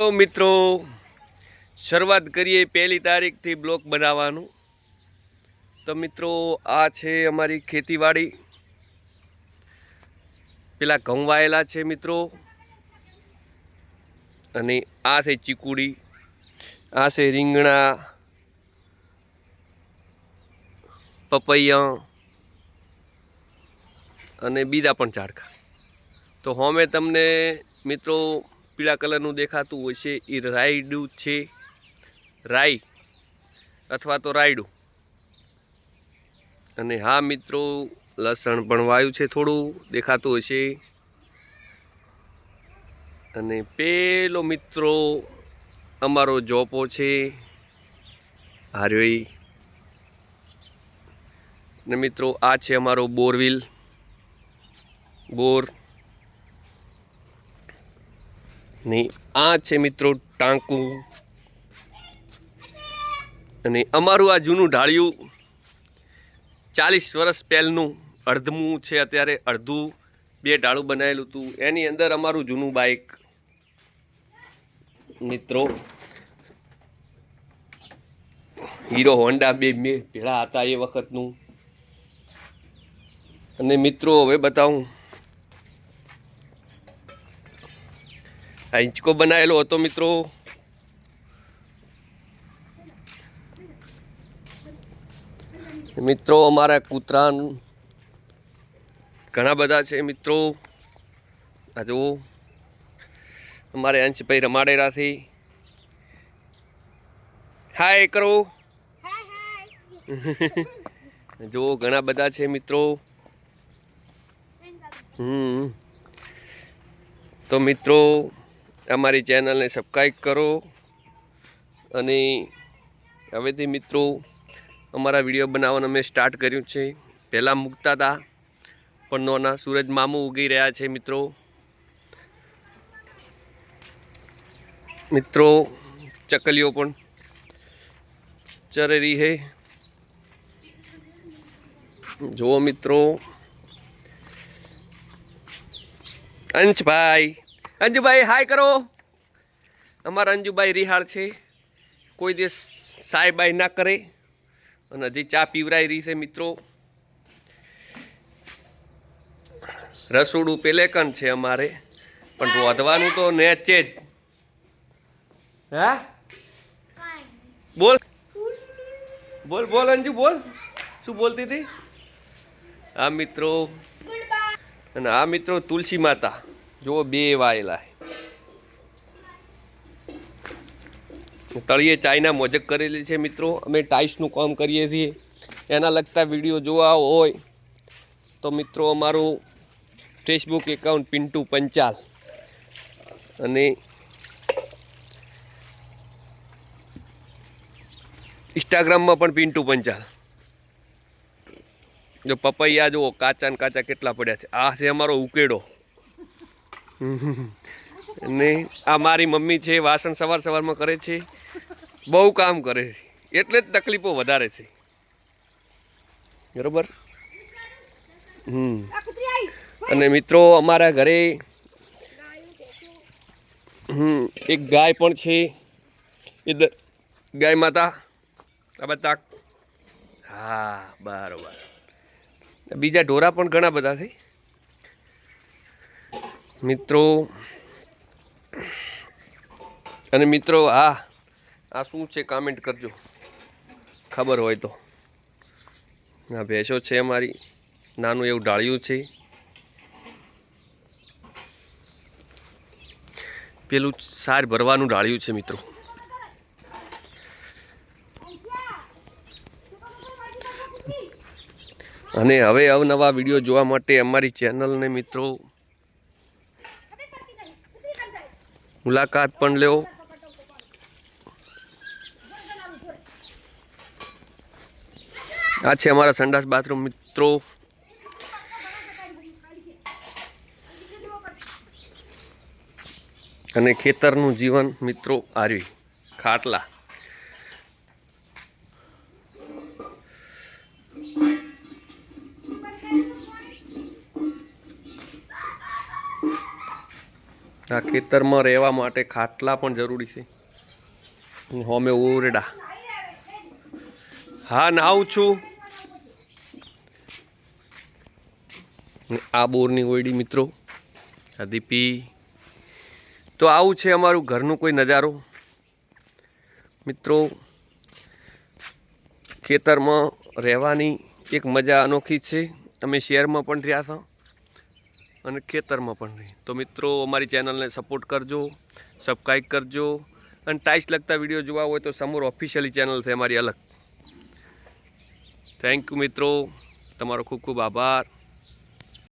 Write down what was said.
તો મિત્રો, શરૂઆત કરીએ પહેલી તારીખથી બ્લોક બનાવવાનું. તો મિત્રો, આ છે અમારી ખેતીવાડી. પેલા ઘઉં વાયેલા છે મિત્રો. અને આ છે ચીકુડી, આ છે રીંગણા, પપૈયા અને બીજા પણ ઝાડખા તો હોમે તમને મિત્રો પીળા કલરનું દેખાતું હોય છે એ રાયડું છે. રાઈ અથવા તો રાયડું. અને હા મિત્રો, લસણ પણ વાયું છે થોડું, દેખાતું હશે અને પેલો મિત્રો અમારો જોપો છે, હાર્યોઈ. ને મિત્રો, આ છે અમારો બોરવિલ. બોર. ને આ છે મિત્રો ટાંકું. અને અમારું આ જૂનું ઢાળિયું ચાલીસ વર્ષ પહેલનું અડધમું છે અત્યારે, અડધું બે ઢાળું બનાવેલું હતું. એની અંદર અમારું જૂનું બાઇક મિત્રો, હીરો હોન્ડા બે મેં ભેળા હતા એ વખતનું. અને મિત્રો, હવે બતાવું આ હિંચકો બનાવેલો હતો મિત્રો. મિત્રો, અમારા કૂતરા ઘણા બધા છે મિત્રો. આ જુઓ. અમારે અંશભાઈ રમાડેરાથી હાય, કરો. જુઓ, ઘણા બધા છે મિત્રો. હમ. તો મિત્રો અમારી ચેનલને સબસ્ક્રાઈબ કરો અને હવેથી મિત્રો, અમારા વીડિયો બનાવવાનું અમે સ્ટાર્ટ કર્યું છે. પહેલાં મૂકતા હતા, પણ નોના સૂરજ મામું ઉગી રહ્યા છે મિત્રો. મિત્રો, ચકલીઓ પણ ચરે રહી હે જુઓ મિત્રો. અંશભાઈ અંજુભાઈ હાય કરો. અમારા અંજુભાઈ રિહાળ છે. કોઈ દિવસ સાહેબાઈ ના કરે અને હજી ચા પીવરાઈ રહી છે મિત્રો. રસોડું પેલે કણ છે અમારે, પણ રોધવાનું તો નેચે જ. હા? બોલ. બોલ બોલ અંજુ, બોલ. શું બોલતી હતી? આ મિત્રો. અને આ મિત્રો, તુલસી માતા. જુઓ બે વાયેલા તળીએ ચાઈના મોજક કરેલી છે મિત્રો. અમે ટાઈલ્સનું કામ કરીએ છીએ. એના લગતા વીડિયો જોવા હોય તો મિત્રો અમારું ફેસબુક એકાઉન્ટ પિન્ટુ પંચાલ. અને ઇન્સ્ટાગ્રામમાં પણ પિન્ટુ પંચાલ. જો પપૈયા જુઓ, કાચા ને કાચા કેટલા પડ્યા છે. આ છે અમારો ઉકેડો. ને આ મારી મમ્મી છે, વાસણ સવાર સવારમાં કરે છે, બહુ કામ કરે છે, એટલે જ તકલીફો વધારે છે. બરોબર? હમ. અને મિત્રો, અમારા ઘરે હમ, એક ગાય પણ છે, એ ગાય માતા, આ બધા હા, બરાબર. બીજા ઢોરા પણ ઘણા બધા છે. મિત્રો. અને મિત્રો, આ આ શું છે? કામેન્ટ કરજો. ખબર હોય તો. આ ભેંસો છે અમારી. નાનું એવું ડાળિયું છે. પેલું સાર ભરવાનું ડાળિયું છે, મિત્રો. અને હવે અવનવા વીડિયો જોવા માટે અમારી ચેનલને, મિત્રો મુલાકાત પણ લેવો. આ છે અમારા સંડાસ બાથરૂમ મિત્રો. અને ખેતરનું જીવન મિત્રો, આર્યું ખાટલા. આ ખેતરમાં રહેવા માટે ખાટલા પણ જરૂરી છે. હોમે ઓરડા હા નાવું છું. આ બોરની ઓયડી મિત્રો, આ દીપી. તો આવું છે અમારું ઘરનું કોઈ નજારો. મિત્રો, ખેતરમાં રહેવાની એક મજા અનોખી છે. અમે શહેરમાં પણ રહ્યા છો અને ખેતરમાં પણ રહી. તો મિત્રો, અમારી ચેનલને સપોર્ટ કરજો સબસ્ક્રાઈબ કરજો અને ટાઈસ લગતા વીડિયો જોવા હોય તો સમોર ઓફિશિયલી ચેનલ છે અમારી અલગ. થેન્ક યુ મિત્રો. તમારો ખૂબ ખૂબ આભાર.